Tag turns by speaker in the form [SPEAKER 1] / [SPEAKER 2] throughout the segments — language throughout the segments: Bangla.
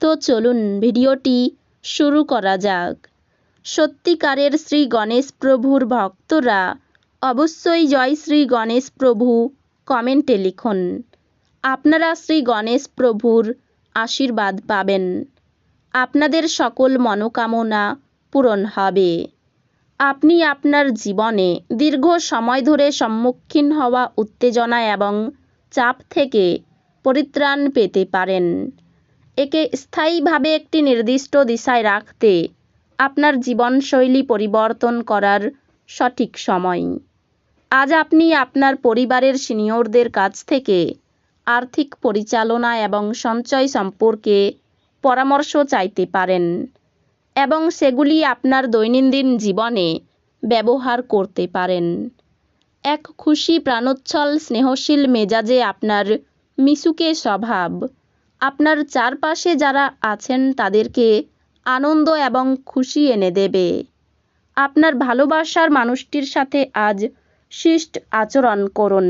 [SPEAKER 1] তো চলুন ভিডিওটি শুরু করা যাক। সত্যিকারের শ্রী গণেশ প্রভুর ভক্তরা অবশ্যই জয় শ্রী গণেশ প্রভু কমেন্টে লিখুন। আপনারা শ্রী গণেশ প্রভুর আশীর্বাদ পাবেন। আপনাদের সকল মনোকামনা পূরণ হবে। আপনি আপনার জীবনে দীর্ঘ সময় ধরে সম্মুখীন হওয়া উত্তেজনা এবং চাপ থেকে পরিত্রাণ পেতে পারেন। একে স্থায়ীভাবে একটি নির্দিষ্ট দিশায় রাখতে আপনার জীবনশৈলী পরিবর্তন করার সঠিক সময়। আজ আপনি আপনার পরিবারের সিনিয়রদের কাছ থেকে আর্থিক পরিচালনা এবং সঞ্চয় সম্পর্কে পরামর্শ চাইতে পারেন এবং সেগুলি আপনার দৈনন্দিন জীবনে ব্যবহার করতে পারেন। এক খুশি প্রাণোচ্ছল স্নেহশীল মেজাজে আপনার মিশুকে স্বভাব আপনার চারপাশে যারা আছেন তাদেরকে আনন্দ এবং খুশি এনে দেবে। আপনার ভালোবাসার মানুষটির সাথে আজ শিষ্ট আচরণ করুন।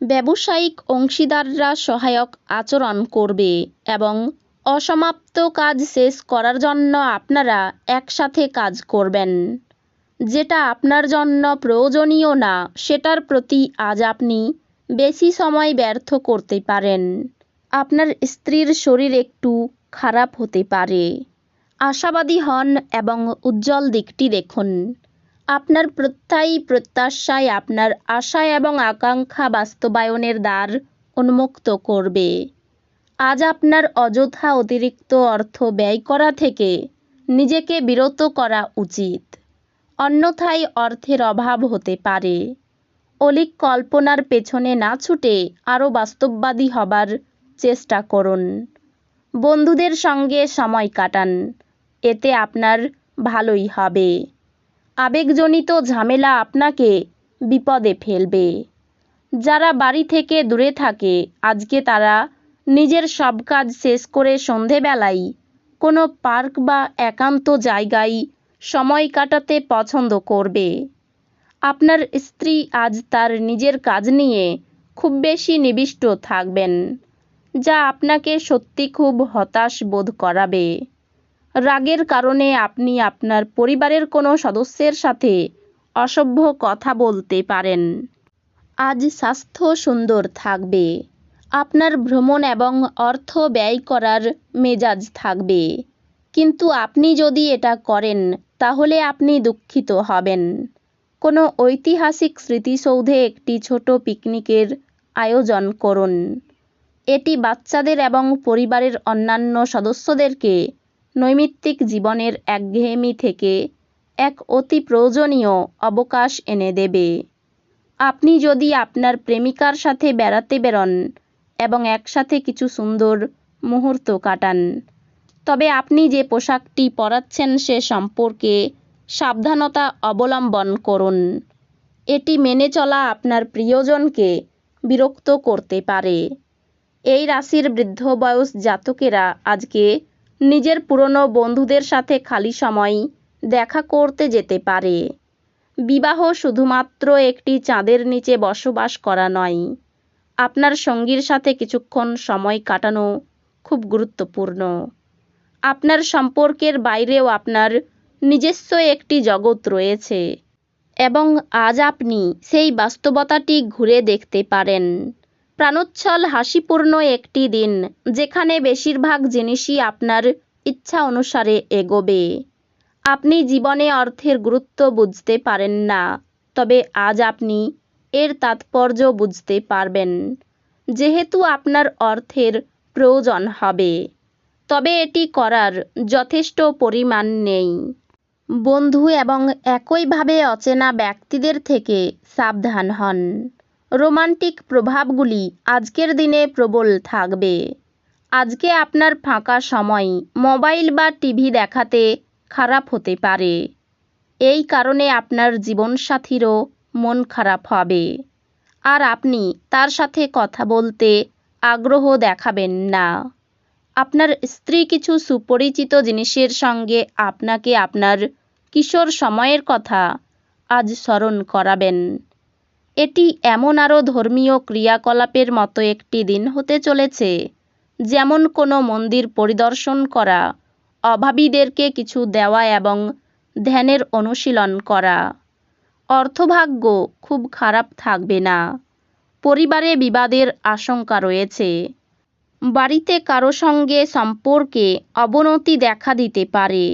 [SPEAKER 1] ব্যবসায়িক অংশীদাররা সহায়ক আচরণ করবে এবং অসমাপ্ত কাজ শেষ করার জন্য আপনারা একসাথে কাজ করবেন। যেটা আপনার জন্য প্রয়োজনীয় না, সেটার প্রতি আজ আপনি বেশি সময় ব্যর্থ করতে পারেন। আপনার স্ত্রীর শরীর একটু খারাপ হতে পারে। আশাবাদী হন এবং উজ্জ্বল দিকটি দেখুন। আপনার প্রত্যায়ী প্রত্যাশায় আপনার আশা এবং আকাঙ্ক্ষা বাস্তবায়নের দ্বার উন্মুক্ত করবে। আজ আপনার অযথা অতিরিক্ত অর্থ ব্যয় করা থেকে নিজেকে বিরত করা উচিত। অন্যথায় অর্থের অভাব হতে পারে। অলিক কল্পনার পেছনে না ছুটে আরও বাস্তববাদী হবার চেষ্টা করুন। বন্ধুদের সঙ্গে সময় কাটান। এতে আপনার ভালোই হবে। আবেগজনিত ঝামেলা আপনাকে বিপদে ফেলবে। যারা বাড়ি থেকে দূরে থাকে, আজকে তারা নিজের সব কাজ শেষ করে সন্ধেবেলায় কোনো পার্ক বা একান্ত জায়গায় সময় কাটাতে পছন্দ করবে। আপনার স্ত্রী আজ তার নিজের কাজ নিয়ে খুব বেশি নিবিষ্ট থাকবেন। যা আপনাকে সত্যি খুব হতাশ বোধ করাবে। রাগের কারণে আপনি আপনার পরিবারের কোনো সদস্যের সাথে অসভ্য কথা বলতে পারেন। আজ স্বাস্থ্য সুন্দর থাকবে। আপনার ভ্রমণ এবং অর্থ ব্যয় করার মেজাজ থাকবে। কিন্তু আপনি যদি এটা করেন, তাহলে আপনি দুঃখিত হবেন। কোনো ঐতিহাসিক স্মৃতিসৌধে একটি ছোট পিকনিকের আয়োজন করুন। এটি বাচ্চাদের এবং পরিবারের অন্যান্য সদস্যদেরকে নৈমিত্তিক জীবনের একঘেয়েমি থেকে এক অতি প্রয়োজনীয় অবকাশ এনে দেবে। আপনি যদি আপনার প্রেমিকার সাথে বেড়াতে বেরোন এবং একসাথে কিছু সুন্দর মুহূর্ত কাটান, তবে আপনি যে পোশাকটি পরাচ্ছেন সে সম্পর্কে সাবধানতা অবলম্বন করুন। এটি মেনে চলা আপনার প্রিয়জনকে বিরক্ত করতে পারে। এই রাশির বৃদ্ধ বয়স জাতকেরা আজকে নিজের পুরনো বন্ধুদের সাথে খালি সময় দেখা করতে যেতে পারে। বিবাহ শুধুমাত্র একটি চাঁদের নিচে বসবাস করা নয়, আপনার সঙ্গীর সাথে কিছুক্ষণ সময় কাটানো খুব গুরুত্বপূর্ণ। আপনার সম্পর্কের বাইরেও আপনার নিজস্ব একটি জগৎ রয়েছে এবং আজ আপনি সেই বাস্তবতাটি ঘুরে দেখতে পারেন। প্রাণোচ্ছল হাসিপূর্ণ একটি দিন, যেখানে বেশিরভাগ জিনিসই আপনার ইচ্ছা অনুসারে এগোবে। আপনি জীবনে অর্থের গুরুত্ব বুঝতে পারেন না, তবে আজ আপনি এর তাৎপর্য বুঝতে পারবেন। যেহেতু আপনার অর্থের প্রয়োজন হবে, তবে এটি করার যথেষ্ট পরিমাণ নেই। বন্ধু এবং একইভাবে অচেনা ব্যক্তিদের থেকে সাবধান হন। রোমান্টিক প্রভাবগুলি আজকের দিনে প্রবল থাকবে। আজকে আপনার ফাঁকা সময় মোবাইল বা টিভি দেখাতে খারাপ হতে পারে। এই কারণে আপনার জীবনসাথীরও মন খারাপ হবে। আর আপনি তার সাথে কথা বলতে আগ্রহ দেখাবেন না। আপনার স্ত্রী কিছু সুপরিচিত জিনিসের সঙ্গে আপনাকে আপনার কিশোর সময়ের কথা আজ স্মরণ করাবেন। এটি এমন আরও ধর্মীয় ক্রিয়াকলাপের মতো একটি দিন হতে চলেছে, যেমন কোনো মন্দির পরিদর্শন করা, অভাবীদেরকে কিছু দেওয়া এবং ধ্যানের অনুশীলন করা। অর্থভাগ্য খুব খারাপ থাকবে না। পরিবারে বিবাদের আশঙ্কা রয়েছে। বাড়িতে কারও সঙ্গে সম্পর্কে অবনতি দেখা দিতে পারে।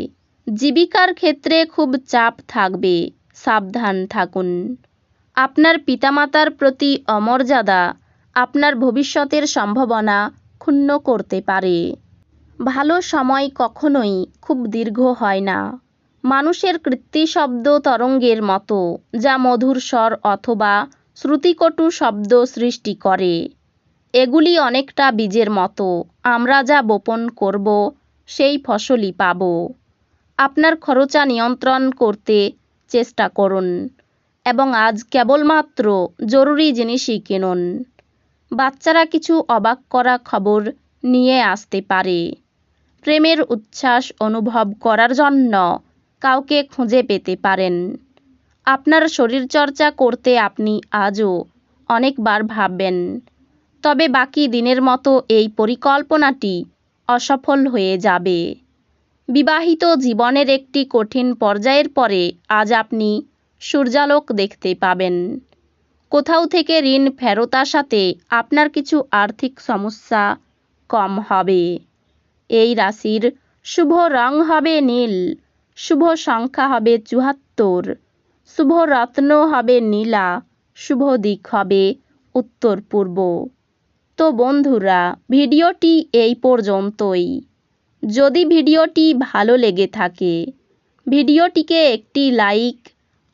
[SPEAKER 1] জীবিকার ক্ষেত্রে খুব চাপ থাকবে। সাবধান থাকুন। আপনার পিতামাতার প্রতি অমর্যাদা আপনার ভবিষ্যতের সম্ভাবনা ক্ষুণ্ণ করতে পারে। ভালো সময় কখনোই খুব দীর্ঘ হয় না। মানুষের কৃত্তি শব্দ তরঙ্গের মতো, যা মধুর স্বর অথবা শ্রুতিকটু শব্দ সৃষ্টি করে। এগুলি অনেকটা বীজের মতো, আমরা যা বপন করব, সেই ফসলই পাব। আপনার খরচা নিয়ন্ত্রণ করতে চেষ্টা করুন। এবং আজ কেবলমাত্র জরুরি জিনিসই কিনুন। বাচ্চারা কিছু অবাক করা খবর নিয়ে আসতে পারে। প্রেমের উচ্ছ্বাস অনুভব করার জন্য কাউকে খুঁজে পেতে পারেন। আপনার শরীরচর্চা করতে আপনি আজও অনেকবার ভাববেন। তবে বাকি দিনের মতো এই পরিকল্পনাটি অসফল হয়ে যাবে। বিবাহিত জীবনের একটি কঠিন পর্যায়ের পরে আজ আপনি সূর্যালোক দেখতে পাবেন। কোথাও থেকে ঋণ ফেরত আসাতে আপনার কিছু আর্থিক সমস্যা কম হবে। এই রাশির শুভ রং হবে নীল, শুভ সংখ্যা হবে চুয়াত্তর, শুভ রত্ন হবে নীলা, শুভ দিক হবে উত্তর পূর্ব তো বন্ধুরা, ভিডিওটি এই পর্যন্তই। যদি ভিডিওটি ভালো লেগে থাকে, ভিডিওটিকে একটি লাইক